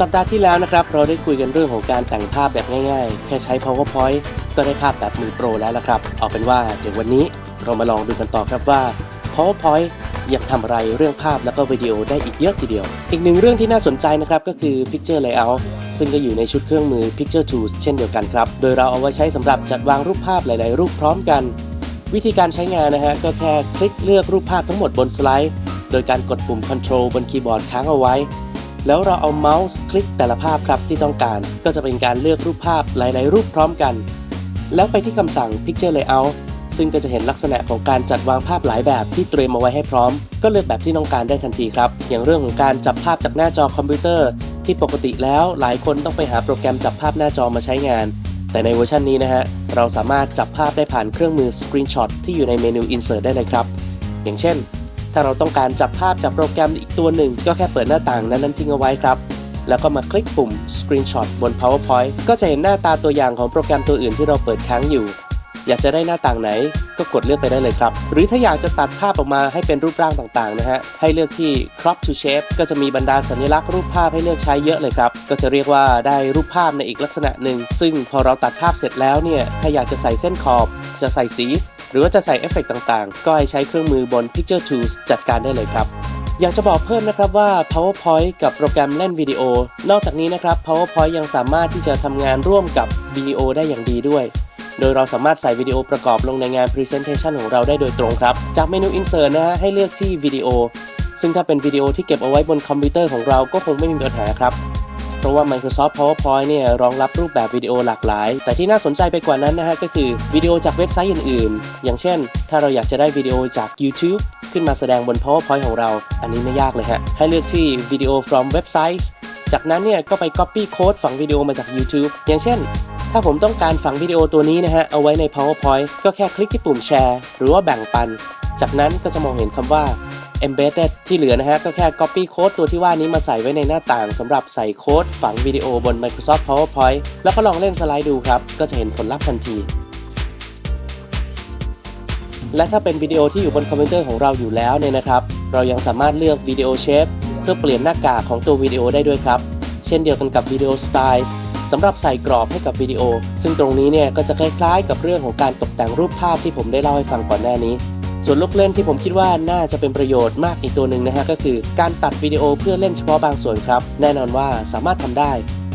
สัปดาห์ที่แล้วนะครับ เราได้คุยกันเรื่องของการแต่งภาพแบบง่ายๆ แค่ใช้ PowerPoint ก็ได้ภาพแบบมือโปรแล้วละครับ เอาเป็นว่าเดี๋ยววันนี้เรามาลองดูกันต่อครับว่า PowerPoint ยังทำอะไรเรื่องภาพแล้วก็วิดีโอได้อีกเยอะทีเดียว อีกหนึ่งเรื่องที่น่าสนใจนะครับก็คือ Picture Layout ซึ่งก็อยู่ในชุดเครื่องมือ Picture Tools เช่นเดียวกันครับ โดยเราเอาไว้ใช้สำหรับจัดวางรูปภาพหลาย ๆ รูปพร้อมกัน วิธีการใช้งานนะฮะก็แค่คลิกเลือกรูปภาพทั้งหมดบนสไลด์ โดยการกดปุ่ม Control บนคีย์บอร์ดค้างเอาไว้ แล้วเราเอาเมาส์คลิกแต่ละภาพครับที่ต้องการ ก็จะเป็นการเลือกรูปภาพหลาย ๆ รูปพร้อมกัน แล้วไปที่คำสั่ง Picture Layout ซึ่งก็จะเห็นลักษณะของการจัดวางภาพหลายแบบที่เตรียมเอาไว้ให้พร้อม ก็เลือกแบบที่ต้องการได้ทันทีครับ อย่างเรื่องของการจับภาพจากหน้าจอคอมพิวเตอร์ ที่ปกติแล้วหลายคนต้องไปหาโปรแกรมจับภาพหน้าจอมาใช้งาน แต่ในเวอร์ชันนี้นะฮะเราสามารถจับภาพได้ผ่านเครื่องมือ Screenshot ที่อยู่ในเมนู Insert ได้เลยครับ อย่างเช่น ถ้าเราต้องการจับภาพจากโปรแกรมอีกตัวหนึ่ง ก็แค่เปิดหน้าต่างนั้นนั้นทิ้งเอาไว้ครับ แล้วก็มาคลิกปุ่ม Screenshot บน PowerPoint ก็จะเห็นหน้าตาตัวอย่างของโปรแกรมตัวอื่นที่เราเปิดค้างอยู่ อยากจะได้หน้าต่างไหนก็กดเลือกไปได้เลยครับ หรือถ้าอยากจะตัดภาพออกมาให้เป็นรูปร่างต่างๆนะฮะ ให้เลือกที่ crop to shape ก็จะมีบรรดาสัญลักษณ์รูปภาพให้เลือกใช้เยอะเลยครับ ก็จะเรียกว่าได้รูปภาพในอีกลักษณะหนึ่ง ซึ่งพอเราตัดภาพเสร็จแล้วเนี่ย ถ้าอยากจะใส่เส้นขอบ จะใส่สี หรือว่าจะใส่เอฟเฟกต์ต่างๆ ก็ให้ใช้เครื่องมือบน Picture Tools จัดการได้เลยครับ อยากจะบอกเพิ่มนะครับว่า PowerPoint กับโปรแกรมเล่นวิดีโอ นอกจากนี้นะครับ PowerPoint ยังสามารถที่จะทำงานร่วมกับ VO ได้อย่างดีด้วย โดยเราสามารถใส่วิดีโอประกอบลงในงาน Presentation ของเราได้โดยตรงครับ จากเมนู Insert นะฮะให้เลือกที่วิดีโอซึ่งถ้าเป็นวิดีโอที่เก็บเอาไว้บนคอมพิวเตอร์ของเราก็คงไม่มีปัญหาครับ เพราะว่า Microsoft PowerPoint เนี่ยรองรับรูปแบบวิดีโอหลากหลาย แต่ที่น่าสนใจไปกว่านั้นนะฮะก็คือวิดีโอจากเว็บไซต์อื่นๆ อย่างเช่น ถ้าเราอยากจะได้วิดีโอจาก YouTube ขึ้นมาแสดงบน PowerPoint ของเรา อันนี้ไม่ยากเลยฮะ ให้เลือกที่ Video from Websites จากนั้นเนี่ยก็ไป Copy Code ฝังวิดีโอมาจาก YouTube อย่างเช่น ถ้าผมต้องการฝังวิดีโอตัวนี้นะฮะ เอาไว้ใน PowerPoint ก็แค่คลิกที่ปุ่มแชร์หรือว่าแบ่งปัน จากนั้นก็จะมองเห็นคำว่า embedded ที่เหลือนะฮะก็แค่ copy code ตัวที่ว่านี้มาใส่ไว้ในหน้าต่างสำหรับใส่โค้ดฝังวิดีโอบน Microsoft PowerPoint แล้วก็ลองเล่นสไลด์ดูครับ ก็จะเห็นผลลัพธ์ทันที และถ้าเป็นวิดีโอที่อยู่บนคอมพิวเตอร์ของเราอยู่แล้วเนี่ยนะครับ เรายังสามารถเลือกวิดีโอเชฟเพื่อเปลี่ยนหน้ากากของตัววิดีโอได้ด้วยครับ เช่นเดียวกันกับวิดีโอสไตล์สำหรับใส่กรอบให้กับวิดีโอ ซึ่งตรงนี้เนี่ยก็จะคล้ายๆ กับเรื่องของการตกแต่งรูปภาพที่ผมได้เล่าให้ฟังก่อนหน้านี้ ส่วนลูกเล่นที่ผมคิดว่าน่าจะเป็นประโยชน์มากอีกตัวหนึ่งนะฮะก็คือการตัดวิดีโอเพื่อเล่นเฉพาะบางส่วนครับ แน่นอนว่าสามารถทำได้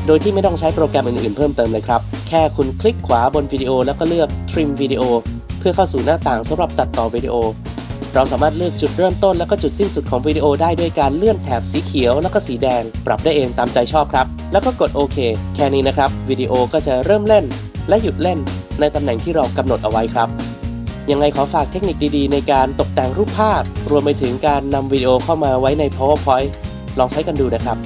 โดยที่ไม่ต้องใช้โปรแกรมอื่นๆเพิ่มเติมเลยครับ แค่คุณคลิกขวาบนวิดีโอแล้วก็เลือก trim วิดีโอเพื่อเข้าสู่หน้าต่างสำหรับตัดต่อวิดีโอ เราสามารถเลือกจุดเริ่มต้นแล้วก็จุดสิ้นสุดของวิดีโอได้ด้วยการเลื่อนแถบสีเขียว แล้วก็สีแดง ปรับได้เองตามใจชอบครับ แล้วก็กดโอเคแค่นี้นะครับวิดีโอก็จะเริ่มเล่น และหยุดเล่น ในตำแหน่งที่เรากำหนดเอาไว้ครับ ยังไงขอฝากเทคนิคดีๆ ในการตกแต่งรูปภาพ รวมไปถึงการนำวิดีโอเข้ามาไว้ใน PowerPoint ลองใช้กันดูนะครับ